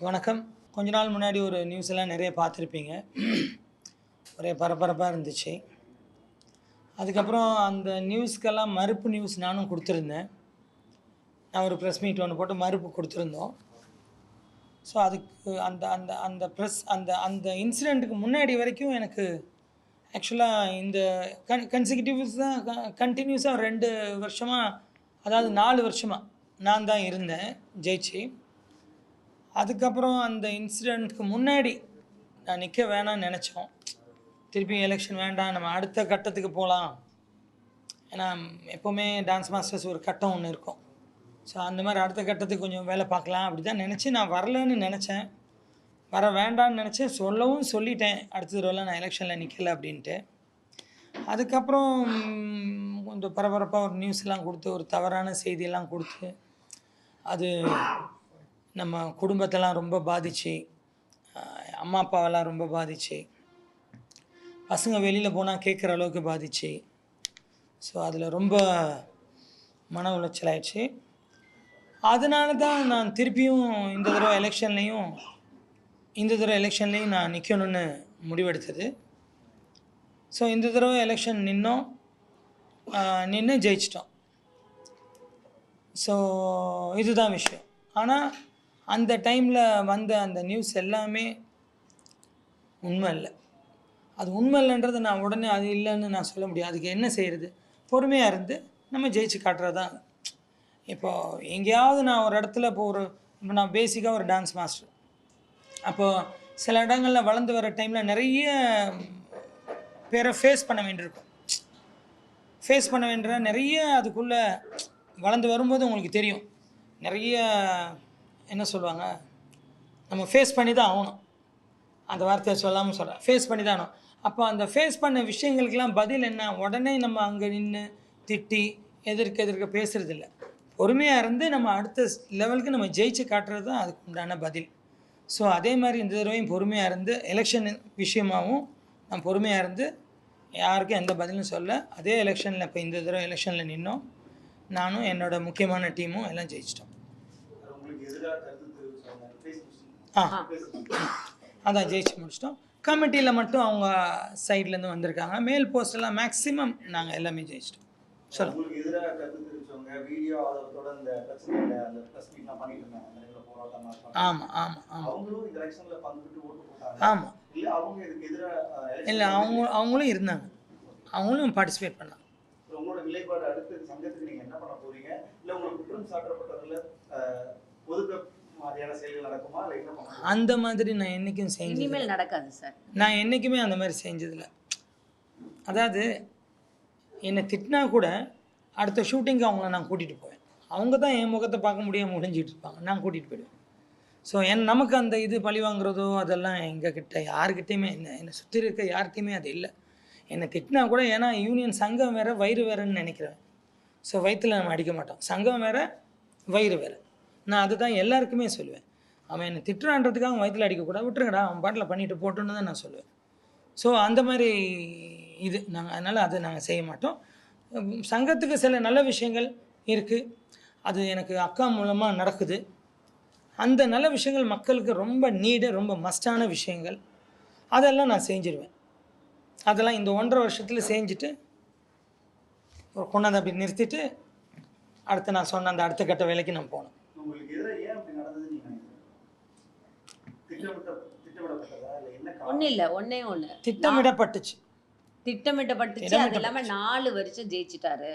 வணக்கம். கொஞ்ச நாள் முன்னாடி ஒரு நியூஸ் எல்லாம் நிறைய பார்த்துருப்பீங்க. ஒரே பரபரப்பாக இருந்துச்சு. அதுக்கப்புறம் அந்த நியூஸ்க்கெல்லாம் மறுப்பு நியூஸ் நானும் கொடுத்துருந்தேன். நான் ஒரு ப்ரெஸ் மீட் ஒன்று போட்டு மறுப்பு கொடுத்துருந்தோம். ஸோ அதுக்கு அந்த அந்த அந்த ப்ரெஸ் அந்த அந்த இன்சிடெண்ட்டுக்கு முன்னாடி வரைக்கும் எனக்கு ஆக்சுவலாக இந்த கன் கன்சிக்யூட்டிவ்ஸ் தான் கண்டினியூஸாக ரெண்டு வருஷமாக அதாவது நாலு வருஷமாக நான் தான் இருந்தேன் ஜெயிச்சு. அதுக்கப்புறம் அந்த இன்சிடெண்ட்க்கு முன்னாடி நான் நிற்க வேணாம்னு நினச்சோம். திருப்பி எலெக்ஷன் வேண்டாம் நம்ம அடுத்த கட்டத்துக்கு போகலாம் ஏன்னா எப்போவுமே டான்ஸ் மாஸ்டர்ஸ் ஒரு கட்டம் ஒன்று இருக்கும். ஸோ அந்த மாதிரி அடுத்த கட்டத்துக்கு கொஞ்சம் வேலை பார்க்கலாம் அப்படி தான் நினச்சி நான் வரலன்னு நினச்சேன். வர வேண்டாம்னு நினச்சேன் சொல்லவும் சொல்லிட்டேன். அடுத்த தடவை நான் எலெக்ஷனில் நிற்கல அப்படின்ட்டு. அதுக்கப்புறம் கொஞ்சம் பரபரப்பாக ஒரு நியூஸ்லாம் கொடுத்து ஒரு தவறான செய்தியெல்லாம் கொடுத்து அது நம்ம குடும்பத்தெல்லாம் ரொம்ப பாதிச்சு அம்மா அப்பாவெல்லாம் ரொம்ப பாதிச்சு பசங்க வெளியில் போனால் கேட்குற அளவுக்கு பாதிச்சு. ஸோ அதில் ரொம்ப மன உளைச்சல் ஆயிடுச்சு. அதனால தான் நான் திருப்பியும் இந்த தடவை எலெக்ஷன்லேயும் இந்த தடவை எலெக்ஷன்லேயும் நான் நிற்கணும்னு முடிவெடுத்தது. ஸோ இந்த தடவை எலெக்ஷன் நின்னோம். நின்று ஜெயிச்சிட்டோம். ஸோ இதுதான் விஷயம். ஆனால் அந்த டைமில் வந்த அந்த நியூஸ் எல்லாமே உண்மை இல்லை. அது உண்மை இல்லைன்றதை நான் உடனே அது இல்லைன்னு நான் சொல்ல முடியும் அதுக்கு என்ன செய்கிறது பொறுமையாக இருந்து நம்ம ஜெயிச்சு காட்டுறது தான் இப்போ எங்கேயாவது நான் ஒரு இடத்துல இப்போ ஒரு இப்போ நான் பேசிக்காக ஒரு டான்ஸ் மாஸ்டர் அப்போது சில இடங்களில் வளர்ந்து வர டைமில் நிறைய பேரை ஃபேஸ் பண்ண வேண்டியிருக்கும். ஃபேஸ் பண்ண வேண்டிய நிறைய அதுக்குள்ளே வளர்ந்து வரும்போது உங்களுக்கு தெரியும். நிறைய என்ன சொல்லுவாங்க நம்ம ஃபேஸ் பண்ணி தான் ஆகணும். அந்த வார்த்தையை சொல்லாமல் சொல்கிறேன் ஃபேஸ் பண்ணி தான் ஆகணும். அப்போ அந்த ஃபேஸ் பண்ண விஷயங்களுக்கெல்லாம் பதில் என்ன? உடனே நம்ம அங்கே நின்று திட்டி எதிர்க்க எதிர்க்க பேசுகிறதில்ல பொறுமையாக இருந்து நம்ம அடுத்த லெவலுக்கு நம்ம ஜெயிச்சு காட்டுறது தான் அதுக்கு உண்டான பதில். ஸோ அதே மாதிரி இந்த தடவையும் பொறுமையாக இருந்து எலெக்ஷன் விஷயமாகவும் நான் பொறுமையாக இருந்து யாருக்கும் எந்த பதிலும் சொல்ல அதே எலெக்ஷனில் இப்போ இந்த தடவை எலெக்ஷனில் நின்னோம். நானும் என்னோட முக்கியமான டீமும் எல்லாம் ஜெயிச்சிட்டோம். ஆ. அதான் ஜெயிச்சு முடிச்சிட்டோம். கமிட்டியில் மட்டும் அவங்க சைட்லேருந்து வந்திருக்காங்க. மேல் போஸ்டெல்லாம் மேக்ஸிமம் நாங்கள் எல்லாமே ஜெயிச்சிட்டோம். ஆமாம் ஆமாம் ஆமாம் ஆமாம் இல்ல அவங்க இல்லை அவங்களும் இருந்தாங்க. அவங்களும் பார்ட்டிசிபேட் பண்ணாங்க உங்களோட நிலைப்பாடு அடுத்து சங்கத்துக்கு நீங்க என்ன பண்ண போறீங்க இல்ல உங்களுக்கு குற்றம் சாட்டப்பட்டதுல அஹ், ஒதுக்க? அந்த மாதிரி நான் என்றைக்கும் செஞ்சது இனிமேல் நடக்காது சார். நான் என்றைக்குமே அந்த மாதிரி செஞ்சதில்ல. அதாவது என்னை திட்டினா கூட அடுத்த ஷூட்டிங்க்கு அவங்கள நான் கூட்டிகிட்டு போவேன். அவங்க தான் என் முகத்தை பார்க்க முடியாமல் முடிஞ்சிட்டு இருப்பாங்க. நான் கூட்டிகிட்டு போயிடுவேன். ஸோ என் நமக்கு அந்த இது பழி வாங்குறதோ அதெல்லாம் எங்கள் கிட்ட யாருக்கிட்டேயுமே என்ன என்னை சுற்றி இருக்க யார்கிட்டையுமே அது இல்லை. என்னை திட்டினா கூட ஏன்னா யூனியன் சங்கம் வேறு வயிறு வேறுன்னு நினைக்கிறேன் ஸோ வயிற்றில் நம்ம அடிக்க மாட்டோம். சங்கம் வேறு வயிறு வேறு. நான் அதுதான் எல்லாருக்குமே சொல்லுவேன். அவன் என்னை திட்டுறான்றதுக்காக அவன் வயிற்றில் அடிக்கக்கூடாது. விட்டுருங்கடா அவன் பாட்டில் பண்ணிட்டு போட்டுன்னு தான் நான் சொல்லுவேன். ஸோ அந்த மாதிரி இது. நாங்கள் அதனால் அதை நாங்கள் செய்ய மாட்டோம். சங்கத்துக்கு சில நல்ல விஷயங்கள் இருக்குது அது எனக்கு அக்கா மூலமாக நடக்குது. அந்த நல்ல விஷயங்கள் மக்களுக்கு ரொம்ப நீடு ரொம்ப மஸ்டான விஷயங்கள். அதெல்லாம் நான் செஞ்சிருவேன். அதெல்லாம் இந்த ஒன்றரை வருஷத்தில் செஞ்சுட்டு ஒரு கொண்டாந்து அப்படி நிறுத்திட்டு அடுத்து நான் சொன்ன அந்த அடுத்த கட்ட வேலைக்கு நான் போனேன் உங்களுக்கு எதிராக ஏன் அப்படி நடந்ததுன்னு நீங்க நினைக்கிறீங்க? திட்டமிட்ட திட்டமிடப்பட்டதா? இல்ல என்ன காரணம்? ஒன்றும் இல்லை ஒன்றே ஒன்று திட்டமிடப்பட்டுச்சு. திட்டமிட்டப்பட்டுச்சு. அது இல்லாமல் நாலு வருஷம் ஜெயிச்சிட்டாரு.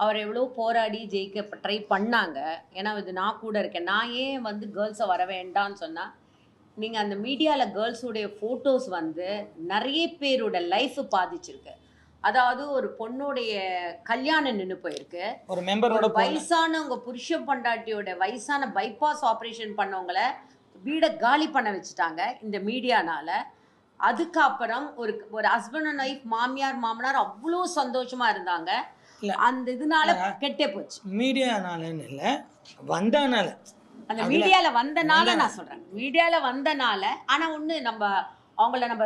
அவர் எவ்வளோ போராடி ஜெயிக்க ட்ரை பண்ணாங்க. ஏன்னா இது நான் கூட இருக்கேன். நான் ஏன் வந்து கேர்ள்ஸை வர வேண்டாம்னு சொன்னால் நீங்கள் அந்த மீடியாவில் கேர்ள்ஸுடைய ஃபோட்டோஸ் வந்து நிறைய பேரோட லைஃப் பாதிச்சிருக்கு. அதாவது ஒரு பொண்ணுடைய கல்யாணம் நின்று போயிருக்கு. ஒரு மெம்பரோட வயசானவங்க புருஷ பொண்டாட்டியோட வயசான பைபாஸ் ஆப்ரேஷன் பண்ணவங்கள வீடை காலி பண்ண வச்சுட்டாங்க இந்த மீடியானால. அதுக்கப்புறம் ஒரு ஒரு ஹஸ்பண்ட் அண்ட் ஒய்ஃப் மாமியார் மாமனார் அவ்வளோ சந்தோஷமா இருந்தாங்க. அந்த இதனால கெட்டே போச்சு. மீடியானாலன்னு இல்லை வந்தானால. அந்த மீடியால வந்தனால வந்தா- நான் சொல்றேன். மீடியால வந்தனால ஆனா ஒண்ணு நம்ம அவங்கள நம்ம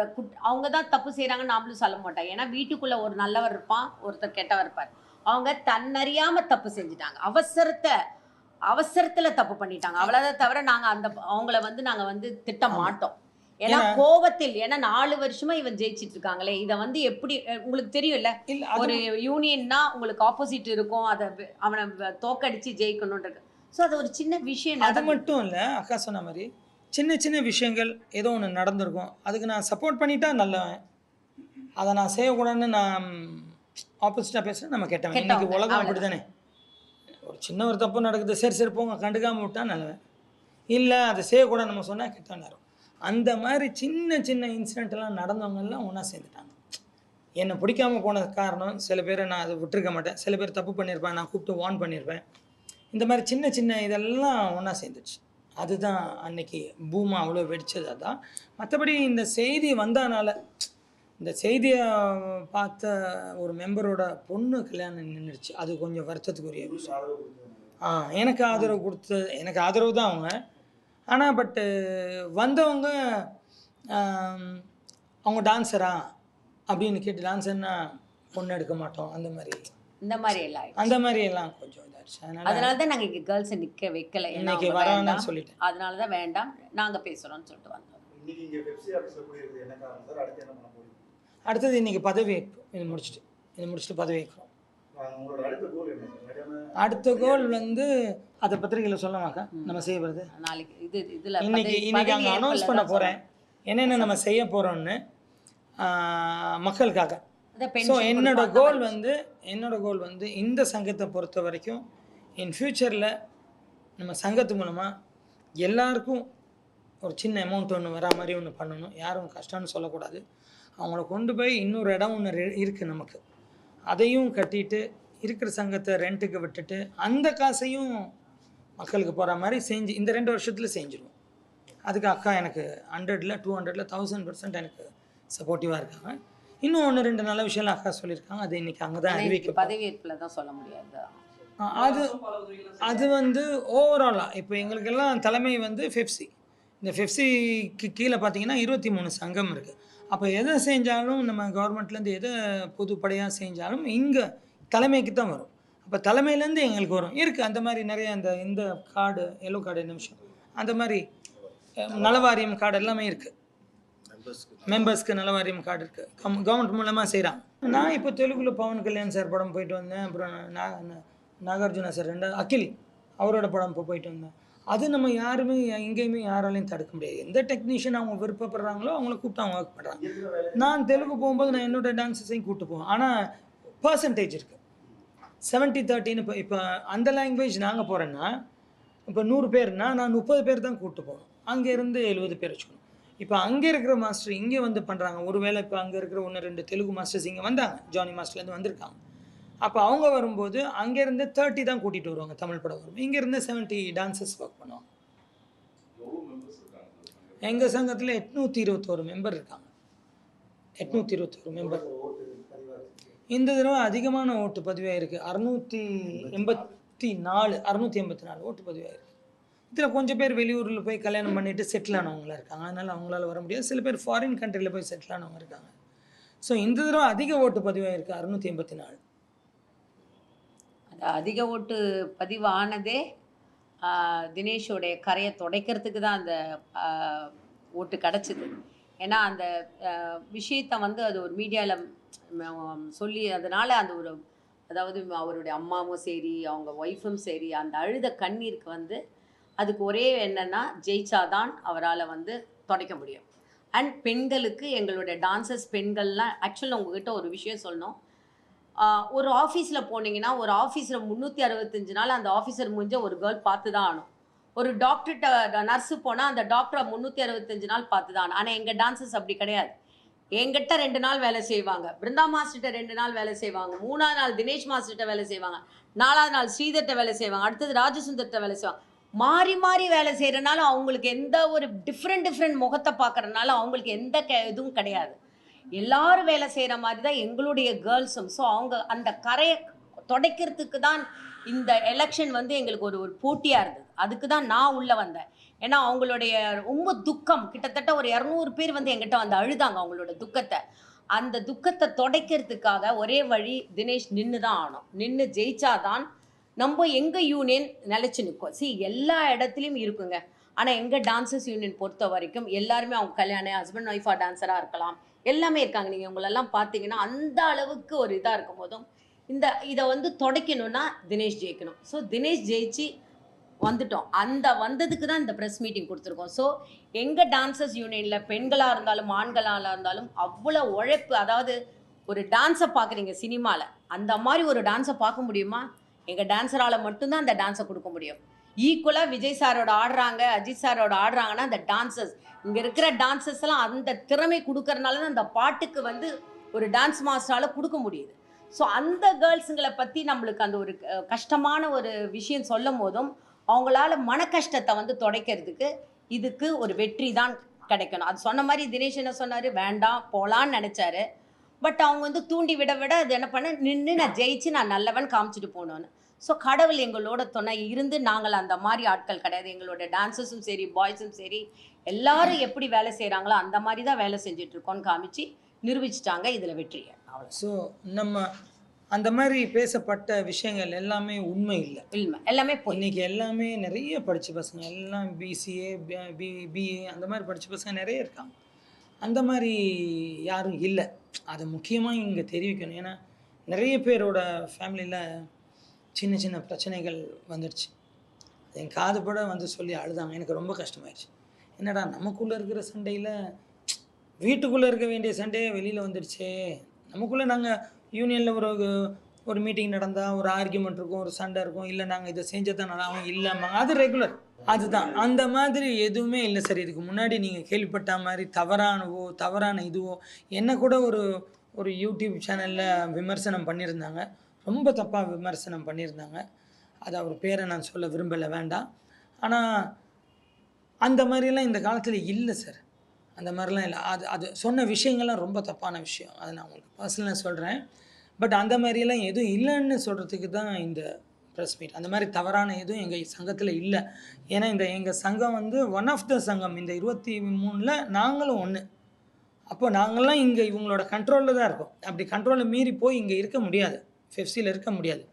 அவங்க தான் தப்பு செய்றாங்கன்னு நாமளும் சொல்ல மாட்டோம். ஏன்னா வீட்டுக்குள்ள ஒரு நல்லவர் இருப்பான் ஒருத்தர் கெட்டவர் இருப்பார். அவங்க தன்னறியாம தப்பு செஞ்சுட்டாங்க. அவசரத்தை அவசரத்துல தப்பு பண்ணிட்டாங்க. அவ்வளவுதான் தவிர நாங்க அந்த அவங்கள வந்து நாங்க வந்து திட்ட மாட்டோம். ஏன்னா கோவத்தில் ஏன்னா நாலு வருஷமா இவன் ஜெயிச்சிட்டு இருக்காங்களே இத வந்து எப்படி உங்களுக்கு தெரியும்ல? ஒரு யூனியன்னா உங்களுக்கு ஆப்போசிட் இருக்கும். அதை அவனை தோக்கடிச்சு ஜெயிக்கணும்ன்றது ஸோ அது ஒரு சின்ன விஷயம் அது மட்டும் இல்லை அக்கா சொன்ன மாதிரி சின்ன சின்ன விஷயங்கள் ஏதோ ஒன்று நடந்திருக்கும். அதுக்கு நான் சப்போர்ட் பண்ணிட்டா நல்லவன். அதை நான் செய்யக்கூடாதுன்னு நான் ஆப்போசிட்டாக பேசுகிறேன் நம்ம கெட்டவன். கெட்டவங்க, உலகம். அப்படி தானே ஒரு சின்ன ஒரு தப்பு நடக்குது சரி சரி போங்க. கண்டுக்காம விட்டா நல்லவன். இல்லை அதை செய்யக்கூடாது நம்ம சொன்னால் கெட்டவன் நேரம் அந்த மாதிரி சின்ன சின்ன இன்சிடென்ட் எல்லாம் நடந்தவங்கெல்லாம் ஒன்றா சேர்ந்துட்டாங்க. என்னை பிடிக்காம போனது காரணம் சில பேரை நான் அதை விட்டுருக்க மாட்டேன். சில பேர் தப்பு பண்ணியிருப்பேன் நான் கூப்பிட்டு வார்ன் பண்ணியிருப்பேன் இந்த மாதிரி சின்ன சின்ன இதெல்லாம் ஒன்றா சேர்ந்துச்சு அதுதான் அன்னைக்கு பூமா அவ்வளோ வெடிச்சது அதான். மற்றபடி இந்த செய்தி வந்தனால இந்த செய்தியை பார்த்த ஒரு மெம்பரோட பொண்ணு கல்யாணம் நின்றுச்சு அது கொஞ்சம் வருத்தத்துக்குரிய விஷயம். ஆ எனக்கு ஆதரவு கொடுத்த எனக்கு ஆதரவு தான் அவங்க. ஆனால் பட்டு வந்தவங்க அவங்க டான்ஸரா அப்படின்னு கேட்டு டான்ஸர்னா பொண்ணு எடுக்க மாட்டோம். அந்த மாதிரி. இந்த மாதிரி எல்லாம். அந்த மாதிரி எல்லாம் கொஞ்சம் அதனால அதனால தான் நாங்க இங்க கேர்ள்ஸை நிக்க வைக்கல. இன்னைக்கு அவங்க வர வேண்டாம். வேணாம்னு சொல்லிட்டேன். அதனால தான் வேண்டாம். நாங்க பேசுறோம்னு சொல்லிட்டு வந்தோம். இன்னைக்கு இங்க பெப்சி ஆஃபீஸ்ல கூடியிருக்குது என்ன காரணம் சார்? அடுத்து என்ன பண்ண போறீங்க? அடுத்தது இன்னைக்கு பதவி ஏற்பு. இது முடிச்சுட்டு. இது முடிச்சுட்டு பதவி ஏற்கிறோம். ஆஹ் உங்களோட அடுத்த கோல் என்ன? சார் மேடம் அடுத்த கோல் வந்து அதை பத்திரிகையில் சொல்லமாக்கா நம்ம செய்யப்படுது நாளைக்கு இது இதுல இன்னைக்கு இன்னைக்கு அங்கே அனௌன்ஸ் பண்ண போகிறேன் என்னென்ன நம்ம செய்ய போகிறோம்னு மக்களுக்காக. ஸோ என்னோட. கோல் வந்து என்னோட கோல் வந்து இந்த சங்கத்தை பொறுத்த வரைக்கும் இன் ஃப்யூச்சரில் நம்ம சங்கத்து மூலமாக எல்லாருக்கும் ஒரு சின்ன அமௌண்ட் ஒன்று வரா மாதிரி ஒன்று பண்ணணும். யாரும் கஷ்டம்னு சொல்லக்கூடாது. அவங்கள கொண்டு போய் இன்னொரு இடம் ஒன்று இருக்குது நமக்கு. அதையும் கட்டிட்டு இருக்கிற சங்கத்தை ரெண்ட்டுக்கு விட்டுட்டு அந்த காசையும் மக்களுக்கு போகிற மாதிரி செஞ்சு இந்த ரெண்டு வருஷத்தில் செஞ்சுருவோம். அதுக்கு அக்கா எனக்கு ஹண்ட்ரடில் டூ ஹண்ட்ரடில் தௌசண்ட் பர்சன்ட் எனக்கு சப்போர்ட்டிவாக இருக்காங்க. இன்னும் ஒன்று ரெண்டு நல்ல விஷயம்லாம் அக்கா சொல்லியிருக்காங்க. அது இன்னைக்கு அங்கே தான் ஆனா இன்னைக்கு அறிவிக்கப்படும். பதவி ஏற்புல தான் சொல்ல முடியாது. அது அது வந்து ஓவராலாக இப்போ எங்களுக்கெல்லாம் தலைமை வந்து ஃபெப்சி இந்த ஃபெப்சிக்கு கீழே பார்த்தீங்கன்னா இருபத்தி மூணு சங்கம் இருக்குது அப்போ எதை செஞ்சாலும் நம்ம கவர்மெண்ட்லேருந்து எதை பொதுப்படையாக செஞ்சாலும் இங்கே தலைமைக்கு தான் வரும். அப்போ தலைமையிலேருந்து எங்களுக்கு வரும். இருக்குது அந்த மாதிரி நிறைய அந்த இந்த கார்டு எல்லோ கார்டு நிமிஷம் அந்த மாதிரி நலவாரியம் கார்டு எல்லாமே இருக்குது மெம்பர்ஸ்க்கு நலவாரியம் கார்டு இருக்குது கம் கவர்மெண்ட் மூலமாக செய்கிறாங்க நான் இப்போ தெலுங்குல பவன் கல்யாண் சார் படம் போயிட்டு வந்தேன். அப்புறம் நா- நா- நாகார்ஜுனா சார் ரெண்டாவது அகில் அவரோட படம் இப்போ போயிட்டு வந்தேன். அது நம்ம யாருமே எங்கேயுமே யாராலையும் தடுக்க முடியாது. எந்த டெக்னீஷியன் அவங்க விருப்பப்படுறாங்களோ அவங்கள கூப்பிட்டு அவங்க ஒர்க் பண்ணுறாங்க நான் தெலுங்கு போகும்போது நான் என்னோட டான்ஸஸையும் கூப்பிட்டு போவேன். ஆனால் பர்சன்டேஜ் இருக்குது செவன்ட்டி தேர்ட்டின்னு இப்போ இப்போ அந்த லாங்குவேஜ் நாங்கள் போகிறேன்னா இப்போ நூறு பேர்னா நான் முப்பது பேர் தான் கூப்பிட்டு போகணும். அங்கேருந்து எழுபது பேர் வச்சுக்கணும். இப்போ அங்கே இருக்கிற மாஸ்டர் இங்கே வந்து பண்ணுறாங்க ஒருவேளை இப்போ அங்கே இருக்கிற ஒன்று ரெண்டு தெலுங்கு மாஸ்டர்ஸ் இங்கே வந்தாங்க. ஜானி மாஸ்டர்லேருந்து வந்திருக்காங்க. அப்போ அவங்க வரும்போது அங்கேருந்து தேர்ட்டி தான் கூட்டிகிட்டு வருவாங்க தமிழ் படம் வரும். இங்கேருந்து செவன்ட்டி டான்சர்ஸ் ஒர்க் பண்ணுவாங்க. எங்கள் சங்கத்தில் எட்நூற்றி இருபத்தோரு மெம்பர் இருக்காங்க. எட்நூற்றி இருபத்தோரு மெம்பர் இந்த தடவை அதிகமான ஓட்டு பதிவாயிருக்கு. அறுநூற்றி எண்பத்தி நாலு அறுநூற்றி எண்பத்தி நாலு ஓட்டு பதிவாயிருக்கு. இதில் கொஞ்சம் பேர் வெளியூரில் போய் கல்யாணம் பண்ணிவிட்டு செட்டில் ஆனவங்களாம் இருக்காங்க. அதனால் அவங்களால வர முடியாது. சில பேர் ஃபாரின் கண்ட்ரியில் போய் செட்டில் ஆனவங்க இருக்காங்க. ஸோ இந்த தடவை அதிக ஓட்டு பதிவாயிருக்கு அறுநூற்றி எண்பத்தி நாலு. அதிக ஓட்டு பதிவானதே தினேஷோடைய கரையை துடைக்கிறதுக்கு தான் அந்த ஓட்டு கிடச்சிது. ஏன்னா அந்த விஷயத்தை விஷயத்த வந்து அது ஒரு மீடியாவில் சொல்லி அதனால் அந்த ஒரு அதாவது அவருடைய அம்மாவும் சரி அவங்க ஒய்ஃபும் சரி அந்த அழுத கண்ணீருக்கு வந்து அதுக்கு ஒரே என்னன்னா ஜெயிச்சாதான் அவரால் வந்து துடைக்க முடியும். அண்ட் பெண்களுக்கு எங்களுடைய டான்சர்ஸ் பெண்கள்லாம் ஆக்சுவலாக உங்ககிட்ட ஒரு விஷயம் சொல்லணும். ஒரு ஆஃபீஸில் போனீங்கன்னா ஒரு ஆஃபீஸில் முந்நூற்றி அறுபத்தஞ்சு நாள் அந்த ஆஃபீஸர் முடிஞ்ச ஒரு கேர்ள் பார்த்து தான் ஆகணும். ஒரு டாக்டர்கிட்ட நர்ஸு போனால் அந்த டாக்டரை முந்நூற்றி அறுபத்தஞ்சு நாள் பார்த்து தான் ஆனால் எங்கள் டான்ஸஸ் அப்படி கிடையாது. எங்கிட்ட ரெண்டு நாள் வேலை செய்வாங்க. பிருந்தா மாஸ்டர்கிட்ட ரெண்டு நாள் வேலை செய்வாங்க. மூணாவது நாள் தினேஷ் மாஸ்டர்கிட்ட வேலை செய்வாங்க. நாலாவது நாள் ஸ்ரீதர்கிட்ட வேலை செய்வாங்க. அடுத்தது ராஜசுந்தர்கிட்ட வேலை செய்வாங்க. மாறி மாறி வேலை செய்கிறனால அவங்களுக்கு எந்த ஒரு டிஃப்ரெண்ட் டிஃப்ரெண்ட் முகத்தை பார்க்குறதுனால அவங்களுக்கு எந்த கெ இதுவும் கிடையாது. எல்லாரும் வேலை செய்கிற மாதிரி தான் எங்களுடைய கேர்ள்ஸும் ஸோ அவங்க அந்த கரையை துடைக்கிறதுக்கு தான் இந்த எலெக்ஷன் வந்து எங்களுக்கு ஒரு ஒரு போட்டியாக இருந்தது. அதுக்கு தான் நான் உள்ளே வந்தேன். ஏன்னா அவங்களுடைய ரொம்ப துக்கம். கிட்டத்தட்ட ஒரு இரநூறு பேர் வந்து எங்கிட்ட வந்து அழுதாங்க அவங்களோட துக்கத்தை. அந்த துக்கத்தை துடைக்கிறதுக்காக ஒரே வழி தினேஷ் நின்று தான் ஆனோம் நின்று ஜெயிச்சாதான் நம்ம எங்கள் யூனியன் நிலச்சி நிற்கும் சி எல்லா இடத்துலையும் இருக்குங்க. ஆனால் எங்கள் டான்சர்ஸ் யூனியன் பொறுத்த வரைக்கும் எல்லாருமே அவங்க கல்யாணம் ஹஸ்பண்ட் ஒய்ஃபாக டான்ஸராக இருக்கலாம். எல்லாமே இருக்காங்க. நீங்கள் உங்களெல்லாம் பார்த்தீங்கன்னா அந்த அளவுக்கு ஒரு இதாக இருக்கும் போதும் இந்த இதை வந்து தொடக்கணும்னா தினேஷ் ஜெயிக்கணும். ஸோ தினேஷ் ஜெயிச்சு வந்துட்டோம். அந்த வந்ததுக்கு தான் இந்த ப்ரெஸ் மீட்டிங் கொடுத்துருக்கோம். ஸோ எங்கள் டான்சர்ஸ் யூனியனில் பெண்களாக இருந்தாலும் ஆண்களாக இருந்தாலும் அவ்வளோ உழைப்பு அதாவது ஒரு டான்ஸை பார்க்குறீங்க சினிமாவில் அந்த மாதிரி ஒரு டான்ஸை பார்க்க முடியுமா? எங்கள் டான்ஸரால் மட்டும்தான் அந்த டான்ஸை கொடுக்க முடியும். ஈக்குவலாக விஜய் சாரோட ஆடுறாங்க அஜித் சாரோட ஆடுறாங்கன்னா அந்த டான்சர்ஸ் இங்கே இருக்கிற டான்சர்ஸ் எல்லாம் அந்த திறமை கொடுக்கறனால தான் அந்த பாட்டுக்கு வந்து ஒரு டான்ஸ் மாஸ்டரால் கொடுக்க முடியுது. ஸோ அந்த கேர்ள்ஸுங்களை பற்றி நம்மளுக்கு அந்த ஒரு கஷ்டமான ஒரு விஷயம் சொல்லும் போதும் அவங்களால மன கஷ்டத்தை வந்து துடைக்கிறதுக்கு இதுக்கு ஒரு வெற்றி தான் கிடைக்கணும். அது சொன்ன மாதிரி தினேஷ் என்ன சொன்னார்? வேண்டாம் போகலான்னு நினச்சாரு. பட் அவங்க வந்து தூண்டி விட விட அது என்ன பண்ண நின்று நான் ஜெயிச்சு நான் நல்லவன் காமிச்சிட்டு போகணுன்னு ஸோ கடவுள் எங்களோட துணை. இருந்து நாங்கள் அந்த மாதிரி ஆட்கள் கிடையாது. எங்களோட டான்ஸர்ஸும் சரி பாய்ஸும் சரி எல்லாரும் எப்படி வேலை செய்கிறாங்களோ அந்த மாதிரி தான் வேலை செஞ்சுட்டு இருக்கோம்னு காமிச்சு நிரூபிச்சிட்டாங்க இதில் வெற்றியை அவ்வளோ ஸோ நம்ம அந்த மாதிரி பேசப்பட்ட விஷயங்கள் எல்லாமே உண்மை இல்லை. உண்மை. எல்லாமே இன்னைக்கு எல்லாமே நிறைய படித்த பசங்க எல்லாம் பிசிஏ பி பிஏ அந்த மாதிரி படித்த பசங்க நிறைய இருக்காங்க. அந்த மாதிரி யாரும் இல்லை. அதை முக்கியமாக இங்கே தெரிவிக்கணும். ஏன்னா நிறைய பேரோட ஃபேமிலியில் சின்ன சின்ன பிரச்சனைகள் வந்துடுச்சு என் காது பட வந்து சொல்லி அழுதாங்க. எனக்கு ரொம்ப கஷ்டமாயிடுச்சு. என்னடா நமக்குள்ளே இருக்கிற சண்டையில் வீட்டுக்குள்ளே இருக்க வேண்டிய சண்டையே வெளியில் வந்துடுச்சே. நமக்குள்ளே நாங்கள் யூனியனில் ஒரு ஒரு மீட்டிங் நடந்தால் ஒரு ஆர்கியூமெண்ட் இருக்கும் ஒரு சண்டை இருக்கும். இல்லை நாங்கள் இதை செஞ்சதான் நல்லா அவங்க இல்லாமல் அது ரெகுலர் அதுதான். அந்த மாதிரி எதுவுமே இல்லை சார். இதுக்கு முன்னாடி நீங்கள் கேள்விப்பட்ட மாதிரி தவறானவோ தவறான இதுவோ என்ன கூட ஒரு ஒரு யூடியூப் சேனலில் விமர்சனம் பண்ணியிருந்தாங்க. ரொம்ப தப்பாக விமர்சனம் பண்ணியிருந்தாங்க. அது அவர் பேரை நான் சொல்ல விரும்பலை வேண்டாம். ஆனால் அந்த மாதிரிலாம் இந்த காலத்தில் இல்லை சார் அந்த மாதிரிலாம் இல்லை. அது அது சொன்ன விஷயங்கள்லாம் ரொம்ப தப்பான விஷயம். அதை நான் உங்களுக்கு பர்சனலாக சொல்கிறேன் பட் அந்த மாதிரியெல்லாம் எதுவும் இல்லைன்னு சொல்கிறதுக்கு தான் இந்த ப்ரெஸ் மீட் அந்த மாதிரி தவறான எதுவும் எங்கள் சங்கத்தில் இல்லை. ஏன்னா இந்த எங்கள் சங்கம் வந்து ஒன் ஆஃப் த சங்கம். இந்த இருபத்தி மூணில் நாங்களும் ஒன்று அப்போ நாங்கள்லாம் இங்கே இவங்களோட கண்ட்ரோலில் தான் இருக்கோம். அப்படி கண்ட்ரோலில் மீறி போய் இங்கே இருக்க முடியாது. ஃபெஃப்சியில் இருக்க முடியாது.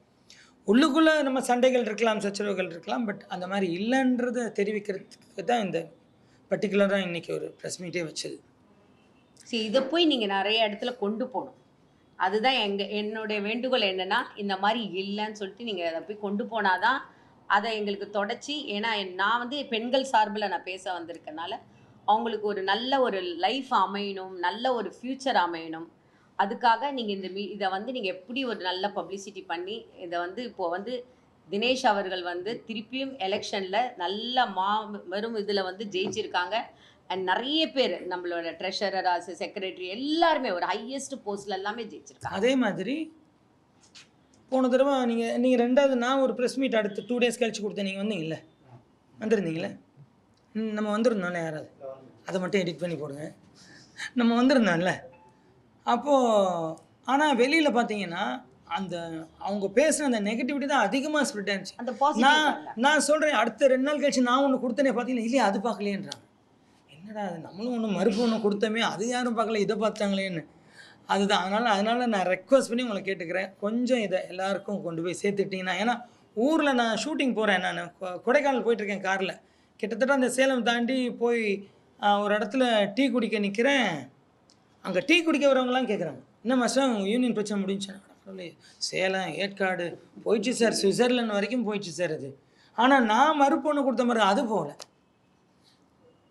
உள்ளுக்குள்ளே நம்ம சண்டைகள் இருக்கலாம் சச்சரவுகள் இருக்கலாம் பட் அந்த மாதிரி இல்லைன்றதை தெரிவிக்கிறதுக்கு தான் இந்த பர்டிகுலராக இன்றைக்கி ஒரு ப்ரெஸ் மீட்டே வச்சது. சரி இதை போய் நீங்கள் நிறைய இடத்துல கொண்டு போகணும். அதுதான் எங்கள் என்னுடைய வேண்டுகோள் என்னென்னா இந்த மாதிரி இல்லைன்னு சொல்லிட்டு நீங்கள் அதை போய் கொண்டு போனாதான் அதை எங்களுக்கு தொடச்சி. ஏன்னா என்- நான் வந்து பெண்கள் சார்பில் நான் பேச வந்திருக்கனால அவங்களுக்கு ஒரு நல்ல ஒரு லைஃப் அமையணும் நல்ல ஒரு ஃப்யூச்சர் அமையணும். அதுக்காக நீங்கள் இந்த மீ இதை வந்து நீங்கள் எப்படி ஒரு நல்ல பப்ளிசிட்டி பண்ணி இதை வந்து இப்போது வந்து தினேஷ் அவர்கள் வந்து திருப்பியும் எலெக்ஷனில் நல்ல மா வெறும் இதில் வந்து ஜெயிச்சிருக்காங்க. அண்ட் நிறைய பேர் நம்மளோட ட்ரெஷரர் ஆசு செக்ரட்டரி எல்லாருமே ஒரு ஹையஸ்ட் போஸ்ட்ல எல்லாமே ஜெயிச்சிருக்காங்க. அதே மாதிரி போன தடவை நீங்கள் நீங்கள் ரெண்டாவது நான் ஒரு ப்ரெஸ் மீட் அடுத்து டூ டேஸ் கழிச்சு கொடுத்தேன். நீங்கள் வந்தீங்கல்ல வந்திருந்தீங்களே நம்ம வந்திருந்தோம்ல யாராவது? அதை மட்டும் எடிட் பண்ணி போடுங்க. நம்ம வந்திருந்தோம்ல? அப்போது ஆனால் வெளியில் பார்த்தீங்கன்னா அந்த அவங்க பேசுன அந்த நெகட்டிவிட்டி தான் அதிகமாக ஸ்ப்ரெட் ஆச்சு அந்த நான் நான் சொல்கிறேன் அடுத்த ரெண்டு நாள் கழிச்சு நான் ஒன்று கொடுத்தனே பார்த்தீங்கன்னா இல்லையா அது பார்க்கலையேன்றாங்க என்னடா அது நம்மளும் ஒன்று மறுப்பு ஒன்று கொடுத்தோமே அது யாரும் பார்க்கல இதை பார்த்தாங்களேன்னு. அதுதான் அதனால் அதனால் நான் ரெக்வஸ்ட் பண்ணி உங்களை கேட்டுக்கிறேன். கொஞ்சம் இதை எல்லாருக்கும் கொண்டு போய் சேர்த்துட்டிங்கன்னா ஏன்னா ஊரில் நான் ஷூட்டிங் போகிறேன் நான். கொடைக்கானல் போயிட்டுருக்கேன் காரில். கிட்டத்தட்ட அந்த சேலம் தாண்டி போய் ஒரு இடத்துல டீ குடிக்க நிற்கிறேன் அங்கே டீ குடிக்க வரவங்களாம் கேட்குறாங்க என்ன மாஸ்டர் உங்கள் யூனியன் பிரச்சனை முடிஞ்சுன்னா சொல்லி சேலம் ஏற்காடு போயிடுச்சு சார். சுவிட்சர்லாந்து வரைக்கும் போயிடுச்சு சார் அது ஆனால் நான் மறுப்பொண்ணு கொடுத்த மாதிரி அது போகல.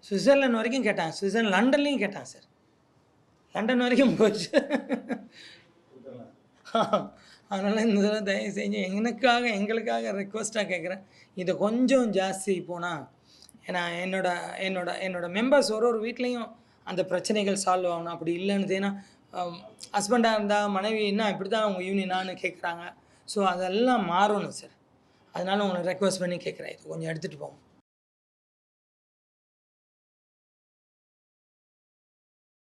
சுவிட்சர்லாந்து வரைக்கும் கேட்டான் சுவிட்சர்லாந்து லண்டன்லேயும் கேட்டான் சார். லண்டன் வரைக்கும் போச்சு. அதனால் இந்த தடவை தயவு செஞ்சு எனக்காக எங்களுக்காக ரெக்வஸ்ட்டாக கேட்குறேன் இதை கொஞ்சம் ஜாஸ்தி போனால் ஏன்னா என்னோட என்னோட என்னோட மெம்பர்ஸ் ஒரு ஒரு வீட்லேயும் அந்த பிரச்சனைகள் சால்வ் ஆகணும். அப்படி இல்லைன்னு ஏன்னா ஹஸ்பண்டாக இருந்தால் மனைவி என்ன இப்படி தான் அவங்க யூனியனான்னு கேட்குறாங்க ஸோ அதெல்லாம் மாறணும் சார் அதனால் உங்களை ரெக்வஸ்ட் பண்ணி கேட்குறேன் இது கொஞ்சம் எடுத்துகிட்டு போங்க.